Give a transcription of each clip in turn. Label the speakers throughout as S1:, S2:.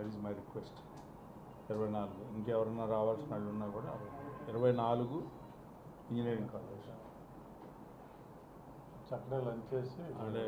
S1: That is my request ఇరవై నాలుగు. ఇంకెవరన్నా రావాల్సిన వాళ్ళు ఉన్నా కూడా ఇరవై నాలుగు ఇంజనీరింగ్ కాలేజ్.
S2: చక్కగా లంచ్ చేసి
S1: అంటే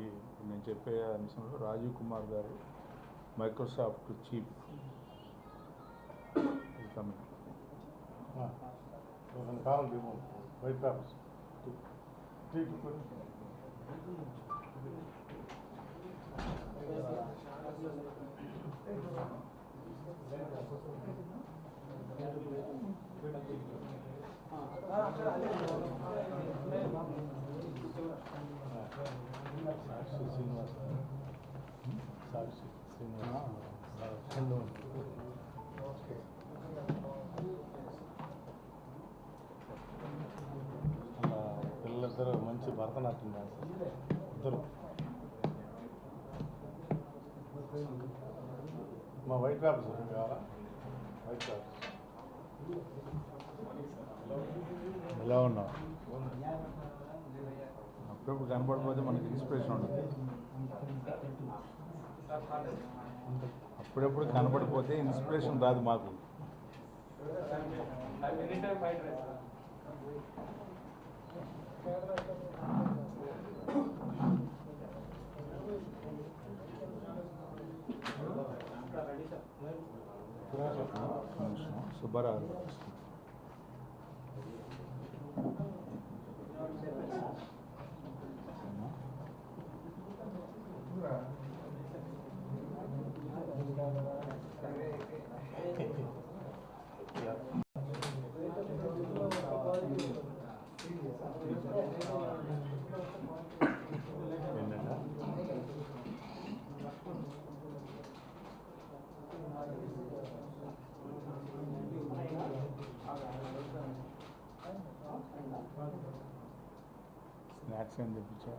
S1: ఈ నేను చెప్పే అంశంలో రాజీవ్ కుమార్ గారు మైక్రోసాఫ్ట్ చీఫ్.
S2: కాలం వైట్ పేపర్స్ పిల్లలిద్దరూ మంచి భరతనాట్యం చేస్తారు. ఇద్దరు. మా వైట్ పేపర్స్ కావాలా? White papers.
S1: ఎలా ఉన్నావు? అప్పుడప్పుడు కనపడిపోతే మనకి ఇన్స్పిరేషన్ ఉంటుంది. అప్పుడప్పుడు కనపడిపోతే ఇన్స్పిరేషన్ రాదు మాకు. నిమిషం. సుబ్బారావు గారు.
S2: ఏంటంటే
S1: తెప్పించా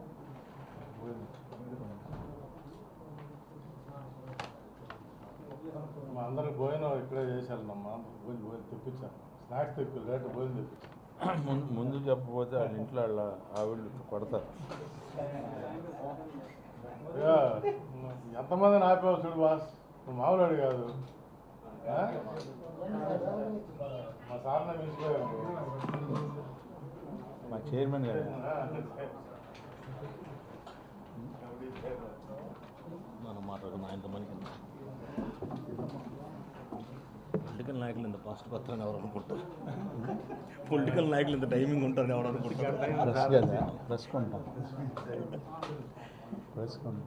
S2: మా అందరికి భోజనం ఇక్కడే చేశారమ్మా భోజనం భోజనం తెప్పించాను స్నాక్స్ తెప్పి లేట్ భోజనం తెప్పించాను
S1: ముందు ముందు చెప్పకపోతే వాళ్ళ ఇంట్లో వాళ్ళ ఆవిడలు కొడతారు.
S2: ఇక ఎంతమందిని ఆపేవాళ్ళు చూడు బాస్? నువ్వు మామూలు కాదు? మా సార్ని
S1: చైర్మన్ గారు.
S3: మనం మాట్లాడుకున్న ఆయనతో మనకి పొలిటికల్ నాయకులు ఇంత ఫాస్ట్ పత్రాన్ని ఎవరు అనుకుంటారు? పొలిటికల్ నాయకులు ఇంత టైమింగ్ ఉంటారని ఎవరు అనుకుంటారు?
S1: ప్రెస్ కదా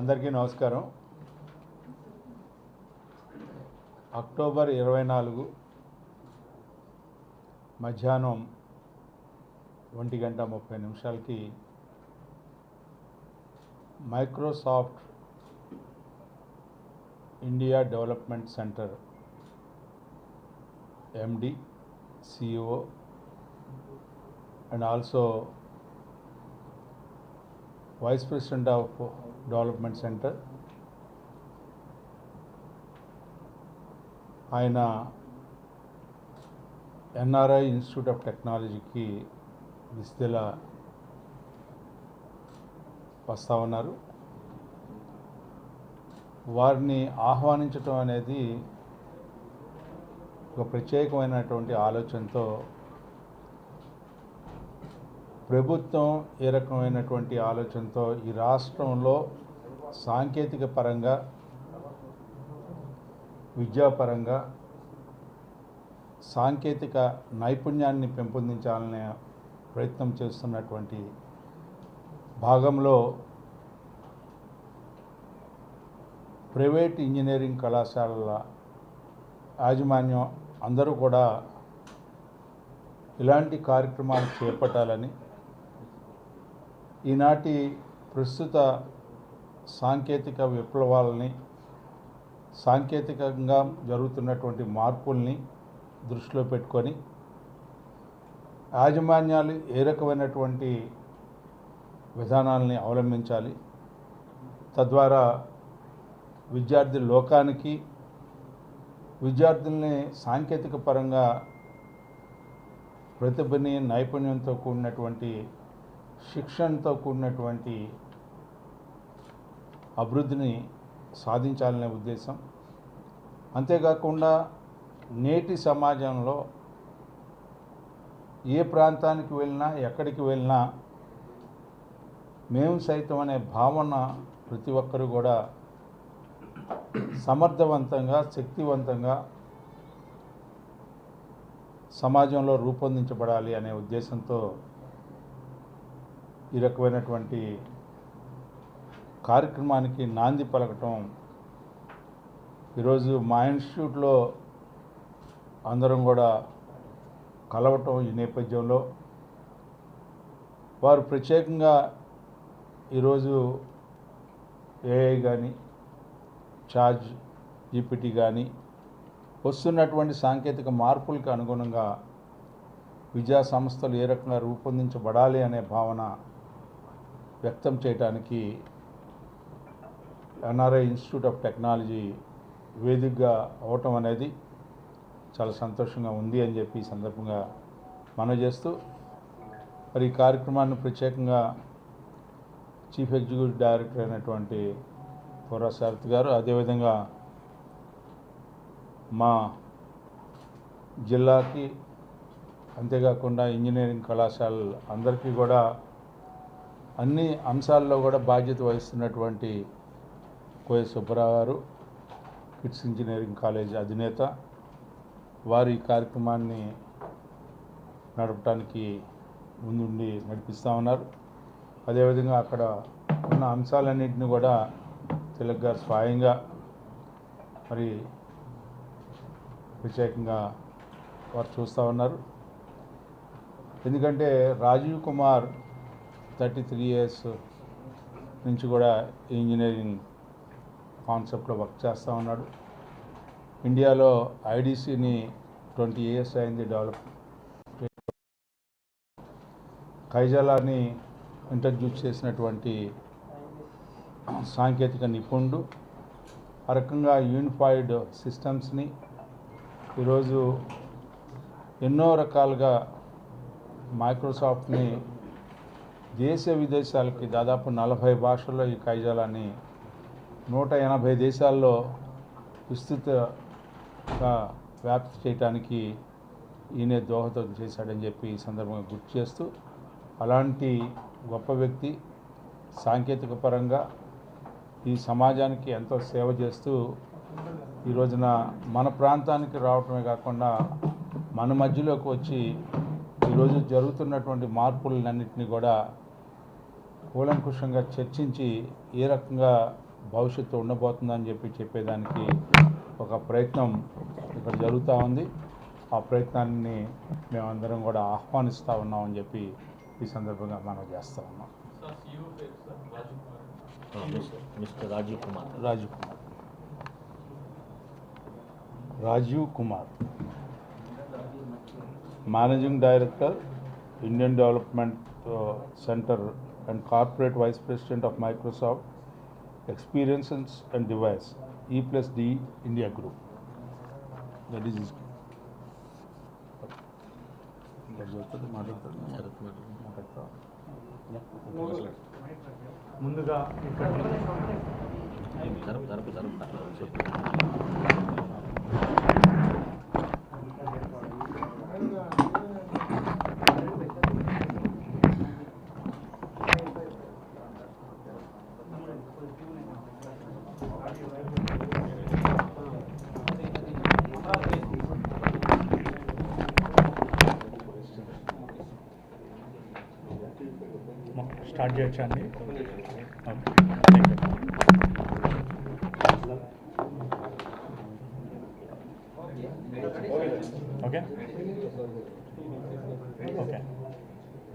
S1: అందరికీ నమస్కారం. అక్టోబర్ ఇరవై నాలుగు మధ్యాహ్నం ఒంటి గంట ముప్పై నిమిషాలకి Microsoft India development centre MD CEO and also vice president of development centre. ఆయన ఎన్ఆర్ఐ ఇన్స్టిట్యూట్ ఆఫ్ టెక్నాలజీకి విస్తెల వస్తా ఉన్నారు. వారిని ఆహ్వానించటం అనేది ఒక ప్రత్యేకమైనటువంటి ఆలోచనతో ప్రభుత్వం ఏ రకమైనటువంటి ఆలోచనతో ఈ రాష్ట్రంలో సాంకేతిక పరంగా విద్యాపరంగా సాంకేతిక నైపుణ్యాన్ని పెంపొందించాలనే ప్రయత్నం చేస్తున్నటువంటి భాగంలో ప్రైవేట్ ఇంజనీరింగ్ కళాశాలల యాజమాన్యం అందరూ కూడా ఇలాంటి కార్యక్రమాలు చేపట్టాలని ఈనాటి ప్రస్తుత సాంకేతిక విప్లవాలని సాంకేతికంగా జరుగుతున్నటువంటి మార్పుల్ని దృష్టిలో పెట్టుకొని యాజమాన్యాలు ఏ రకమైనటువంటి విధానాలని అవలంబించాలి తద్వారా విద్యార్థి లోకానికి విద్యార్థుల్ని సాంకేతిక పరంగా ప్రతిభని నైపుణ్యంతో కూడినటువంటి శిక్షణతో కూడినటువంటి అభివృద్ధిని సాధించాలనే ఉద్దేశం. అంతేకాకుండా నేటి సమాజంలో ఏ ప్రాంతానికి వెళ్ళినా ఎక్కడికి వెళ్ళినా మేము సైతం అనే భావన ప్రతి ఒక్కరు కూడా సమర్థవంతంగా శక్తివంతంగా సమాజంలో రూపొందించబడాలి అనే ఉద్దేశంతో ఈ రకమైనటువంటి కార్యక్రమానికి నాంది పలకటం. ఈరోజు మా ఇన్స్టిట్యూట్లో అందరం కూడా కలవటం ఈ నేపథ్యంలో. వారు ప్రత్యేకంగా ఈరోజు ఏఐ కానీ చార్జ్ జీపీటీ కానీ వస్తున్నటువంటి సాంకేతిక మార్పులకు అనుగుణంగా విద్యా సంస్థలు ఏ రకంగా రూపొందించబడాలి అనే భావన వ్యక్తం చేయడానికి ఎన్ఆర్ఐ ఇన్స్టిట్యూట్ ఆఫ్ టెక్నాలజీ వేదికగా అవటం అనేది చాలా సంతోషంగా ఉంది అని చెప్పి ఈ సందర్భంగా మనం చేస్తూ మరి ఈ కార్యక్రమాన్ని ప్రత్యేకంగా చీఫ్ ఎగ్జిక్యూటివ్ డైరెక్టర్ అయినటువంటి పురా సారథి గారు అదేవిధంగా మా జిల్లాకి అంతేకాకుండా ఇంజనీరింగ్ కళాశాలలు అందరికీ కూడా అన్ని అంశాల్లో కూడా బాధ్యత వహిస్తున్నటువంటి కోయ సుబ్బరావు గారు కిట్స్ ఇంజనీరింగ్ కాలేజ్ అధినేత. వారి ఈ కార్యక్రమాన్ని నడపడానికి ముందుండి నడిపిస్తూ ఉన్నారు. అదేవిధంగా అక్కడ ఉన్న అంశాలన్నింటినీ కూడా తిలక్ గారు స్వయంగా మరి ప్రత్యేకంగా వారు చూస్తూ ఉన్నారు. ఎందుకంటే Rajiv Kumar thirty three years నుంచి కూడా ఇంజనీరింగ్ కాన్సెప్ట్లో వర్క్ చేస్తూ ఉన్నాడు. ఇండియాలో ఐడిసిని ట్వంటీ ఇయర్స్ అయింది డెవలప్ కైజలాని ఇంట్రడ్యూస్ చేసినటువంటి సాంకేతిక నిపుణుడు. ఆ రకంగా యూనిఫైడ్ సిస్టమ్స్ని ఈరోజు ఎన్నో రకాలుగా మైక్రోసాఫ్ట్ని దేశ విదేశాలకి దాదాపు నలభై భాషల్లో ఈ కైజాలాన్ని నూట ఎనభై దేశాల్లో విస్తృతంగా వ్యాప్తి చేయడానికి ఈయనే దోహదం చేశాడని చెప్పి ఈ సందర్భంగా గుర్తు చేస్తూ అలాంటి గొప్ప వ్యక్తి సాంకేతిక పరంగా ఈ సమాజానికి ఎంతో సేవ చేస్తూ ఈ రోజున మన ప్రాంతానికి రావటమే కాకుండా మన మధ్యలోకి వచ్చి ఈరోజు జరుగుతున్నటువంటి మార్పులన్నింటినీ కూడా కూలంకుషంగా చర్చించి ఏ రకంగా భవిష్యత్తు ఉండబోతుందని చెప్పి చెప్పేదానికి ఒక ప్రయత్నం ఇక్కడ జరుగుతూ ఉంది. ఆ ప్రయత్నాన్ని మేమందరం కూడా ఆహ్వానిస్తూ ఉన్నామని చెప్పి ఈ సందర్భంగా మనం చేస్తూ ఉన్నాం.
S3: Mister Rajiv Kumar.
S1: Rajiv Kumar. Rajiv Kumar. Managing director Indian development centre and corporate vice president of Microsoft experiences and device E plus D India group. That is మాట్లాడతాడు
S2: ముందుగా ఇక్కడ
S4: స్టార్ట్ చేయొచ్చా అండి? ఓకే. ఓకే.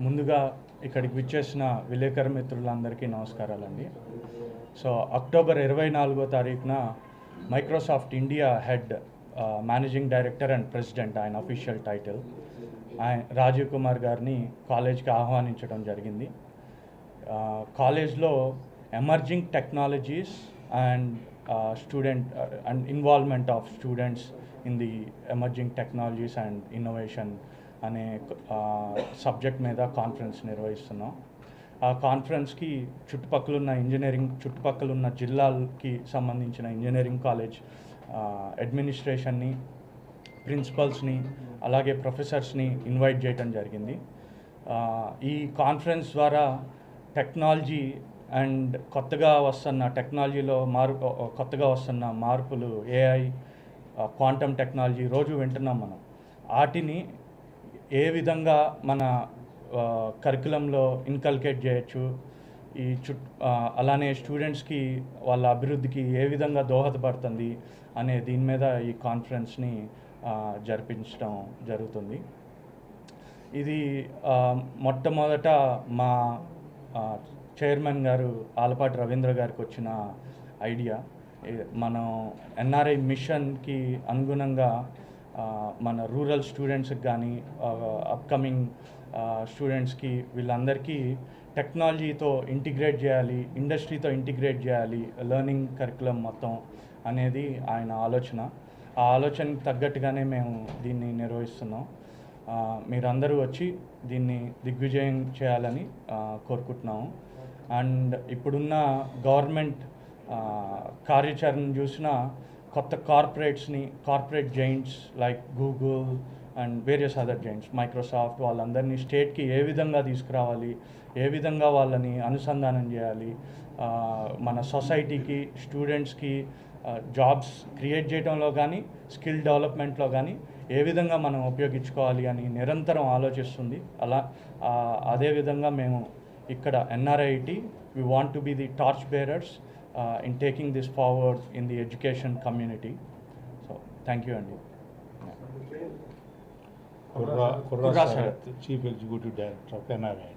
S4: ముందుగా ఇక్కడికి విచ్చేసిన విలేకరు మిత్రులందరికీ నమస్కారాలండి. సో అక్టోబర్ ఇరవై నాలుగో తారీఖున Microsoft India head managing director and president ఆయన అఫీషియల్ టైటిల్ ఆయన రాజీవ్ కుమార్ గారిని కాలేజ్కి ఆహ్వానించడం జరిగింది. కాలేజ్లో emerging technologies and student and involvement of students in the emerging technologies and innovation అనే సబ్జెక్ట్ మీద కాన్ఫరెన్స్ నిర్వహిస్తున్నాం. ఆ కాన్ఫరెన్స్కి చుట్టుపక్కల ఉన్న ఇంజనీరింగ్ చుట్టుపక్కల ఉన్న జిల్లాలకి సంబంధించిన ఇంజనీరింగ్ కాలేజ్ అడ్మినిస్ట్రేషన్ని ప్రిన్సిపల్స్ని అలాగే ప్రొఫెసర్స్ని ఇన్వైట్ చేయడం జరిగింది. ఈ కాన్ఫరెన్స్ ద్వారా టెక్నాలజీ అండ్ కొత్తగా వస్తున్న టెక్నాలజీలో మార్పు కొత్తగా వస్తున్న మార్పులు ఏఐ క్వాంటమ్ టెక్నాలజీ రోజు వింటున్నాం మనం. వాటిని ఏ విధంగా మన కరికులంలో ఇన్కల్కేట్ చేయొచ్చు? ఈ చుట్ అలానే స్టూడెంట్స్కి వాళ్ళ అభివృద్ధికి ఏ విధంగా దోహదపడుతుంది అనే దీని మీద ఈ కాన్ఫరెన్స్ని జరిపించడం జరుగుతుంది. ఇది మొట్టమొదట మా చైర్మన్ గారు ఆలపాటి రవీంద్ర గారికి వచ్చిన ఐడియా. మనం ఎన్ఆర్ఐ మిషన్కి అనుగుణంగా మన రూరల్ స్టూడెంట్స్కి కానీ అప్కమింగ్ స్టూడెంట్స్కి వీళ్ళందరికీ టెక్నాలజీతో ఇంటిగ్రేట్ చేయాలి ఇండస్ట్రీతో ఇంటిగ్రేట్ చేయాలి లెర్నింగ్ కరికులం మొత్తం అనేది ఆయన ఆలోచన. ఆ ఆలోచనకి తగ్గట్టుగానే మేము దీన్ని నిర్వహిస్తున్నాం. మీరందరూ వచ్చి దీన్ని దిగ్విజయం చేయాలని కోరుకుంటున్నాము. అండ్ ఇప్పుడున్న గవర్నమెంట్ కార్యాచరణ చూసిన కొత్త కార్పొరేట్స్ని corporate giants like Google and various other giants Microsoft వాళ్ళందరినీ స్టేట్కి ఏ విధంగా తీసుకురావాలి ఏ విధంగా వాళ్ళని అనుసంధానం చేయాలి మన సొసైటీకి స్టూడెంట్స్కి జాబ్స్ క్రియేట్ చేయడంలో కానీ స్కిల్ డెవలప్మెంట్లో కానీ ఏ విధంగా మనం ఉపయోగించుకోవాలి అని నిరంతరం ఆలోచిస్తుంది. అలా అదేవిధంగా మేము ఇక్కడ NRIT we want to be the torch bearers in taking this forward in the education community so thank you అండి
S1: Kurra Kurra chief executive director of NRI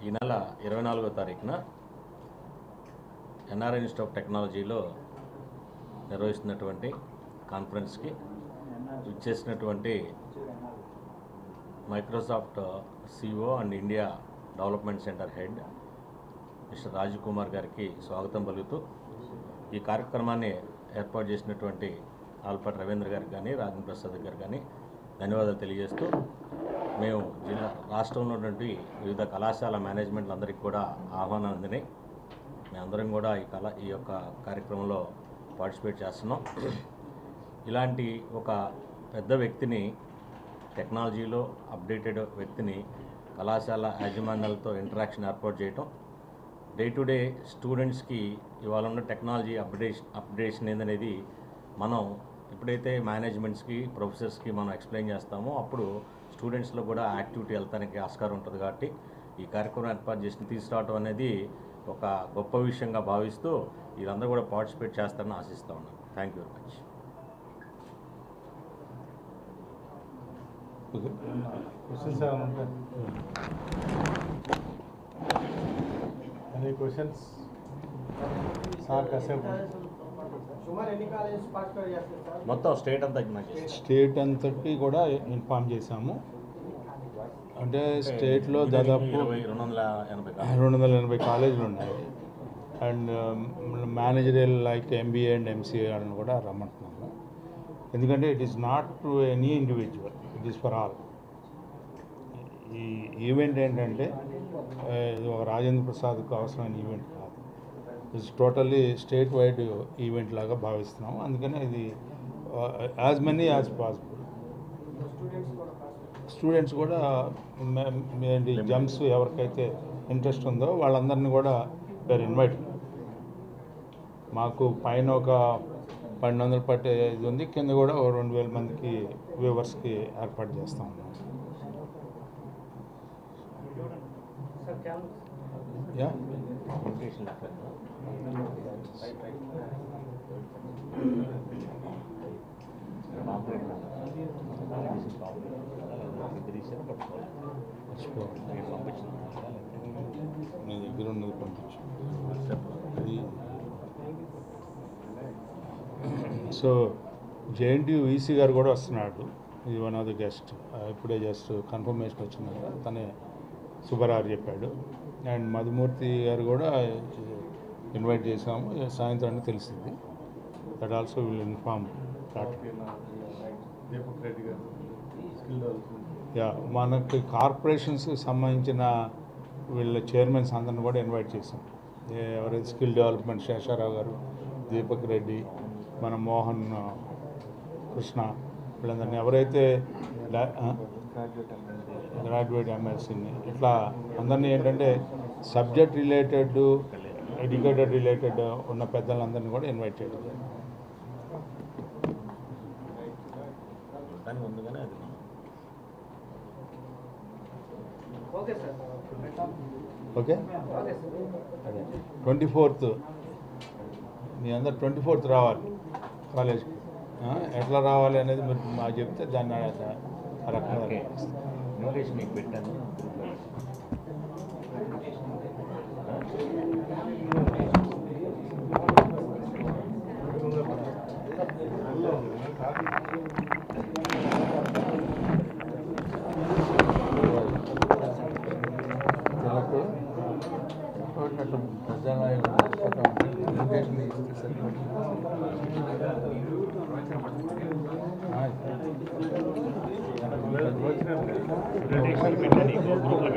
S3: ఈ నెల ఇరవై నాలుగో తారీఖున ఎన్ఆర్ఐ ఇన్స్టిట్యూట్ ఆఫ్ టెక్నాలజీలో నిర్వహిస్తున్నటువంటి కాన్ఫరెన్స్కి ఇచ్చేసినటువంటి Microsoft CEO and India development centre head Mister Raj Kumar గారికి స్వాగతం పలుకుతూ ఈ కార్యక్రమాన్ని ఏర్పాటు చేసినటువంటి ఆల్పాటి రవీంద్ర గారికి కానీ రాజేంద్ర ప్రసాద్ గారు కానీ ధన్యవాదాలు తెలియజేస్తూ మేము జిల్లా రాష్ట్రంలో ఉన్నటువంటి వివిధ కళాశాల మేనేజ్మెంట్లందరికీ కూడా ఆహ్వానం అందినాయి. మేమందరం కూడా ఈ కళ ఈ యొక్క కార్యక్రమంలో పార్టిసిపేట్ చేస్తున్నాం. ఇలాంటి ఒక పెద్ద వ్యక్తిని టెక్నాలజీలో అప్డేటెడ్ వ్యక్తిని కళాశాల యాజమాన్యాలతో ఇంటరాక్షన్ ఏర్పాటు చేయటం డే టు డే స్టూడెంట్స్కి ఇవాళ ఉన్న టెక్నాలజీ అప్డేషన్ అప్డేషన్ ఏందనేది మనం ఎప్పుడైతే మేనేజ్మెంట్స్కి ప్రొఫెసర్స్కి మనం ఎక్స్ప్లెయిన్ చేస్తామో అప్పుడు స్టూడెంట్స్లో కూడా యాక్టివిటీ వెళ్తానికి ఆస్కారం ఉంటుంది కాబట్టి ఈ కార్యక్రమం ఏర్పాటు చేసి తీసుకురావడం అనేది ఒక గొప్ప విషయంగా భావిస్తూ వీరందరూ కూడా పార్టిసిపేట్ చేస్తారని ఆశిస్తూ ఉన్నాను. Thank you very much
S2: any questions sir కాసేపు
S5: సుమారు ఎన్ని కాలేజెస్ పార్టిసిపేట్ చేస్తారు సార్
S3: మొత్తం స్టేట్ అంతా
S1: స్టేట్ అంతటి కూడా ఇన్ఫామ్ చేశాము. అంటే స్టేట్లో దాదాపు
S3: ఇరవై రెండు వందల ఎనభై.
S1: రెండు వందల ఎనభై కాలేజీలు ఉన్నాయి. And managerial like MBA and MCA అని కూడా రమ్మంటున్నాము. ఎందుకంటే it is not to any individual it is for all ఈ ఈవెంట్ ఏంటంటే ఒక రాజేంద్ర ప్రసాద్కు అవసరమైన ఈవెంట్ కాదు. It's totally state wide event లాగా భావిస్తున్నాము. అందుకనే ఇది as many as possible
S5: students కూడా
S1: ఏంటి జంప్స్ ఎవరికైతే ఇంట్రెస్ట్ ఉందో వాళ్ళందరినీ కూడా వేరు ఇన్వైట్ మాకు పైన ఒక పన్నెండు వందలు పట్టే ఇది ఉంది. కింద కూడా ఓ రెండు వేల మందికి వ్యూవర్స్కి ఏర్పాటు చేస్తాం
S5: సార్ క్యాంపస్
S1: యా మీ దగ్గర ఉన్నది పంపించు. అది సో జేఎన్టీయూ ఈసీ గారు కూడా వస్తున్నాడు. ఇది వన్ ఆఫ్ ది గెస్ట్ ఇప్పుడే జస్ట్ కన్ఫర్మేషన్ వచ్చింది కదా తనే సుబ్బారావు చెప్పాడు. అండ్ మధుమూర్తి గారు కూడా ఇన్వైట్ చేసాము సాయంత్రానికి తెలిసింది దట్ ఆల్సో విల్ ఇన్ఫార్మ్ యా మనకి కార్పొరేషన్స్కి సంబంధించిన వీళ్ళ చైర్మన్స్ అందరిని కూడా ఇన్వైట్ చేసాం ఎవరైతే స్కిల్ డెవలప్మెంట్ శేషారావు గారు దీపక్ రెడ్డి మన మోహన్ కృష్ణ వీళ్ళందరినీ ఎవరైతే? గ్రాడ్యుయేట్ ఎంఎస్సీని ఇట్లా అందరినీ ఏంటంటే సబ్జెక్ట్ రిలేటెడ్ ఎడ్యుకేటెడ్ రిలేటెడ్ ఉన్న పెద్దలందరినీ కూడా ఇన్వైట్ చేయడం జరిగింది.
S5: Okay? Sir
S1: okay twenty fourth. మీ అందరు ట్వంటీ ఫోర్త్ రావాలి కాలేజ్కి. ఎట్లా రావాలి అనేది మీరు మాకు చెప్తే దాన్ని రకంగా
S3: మీకు పెట్టాను.
S1: British británico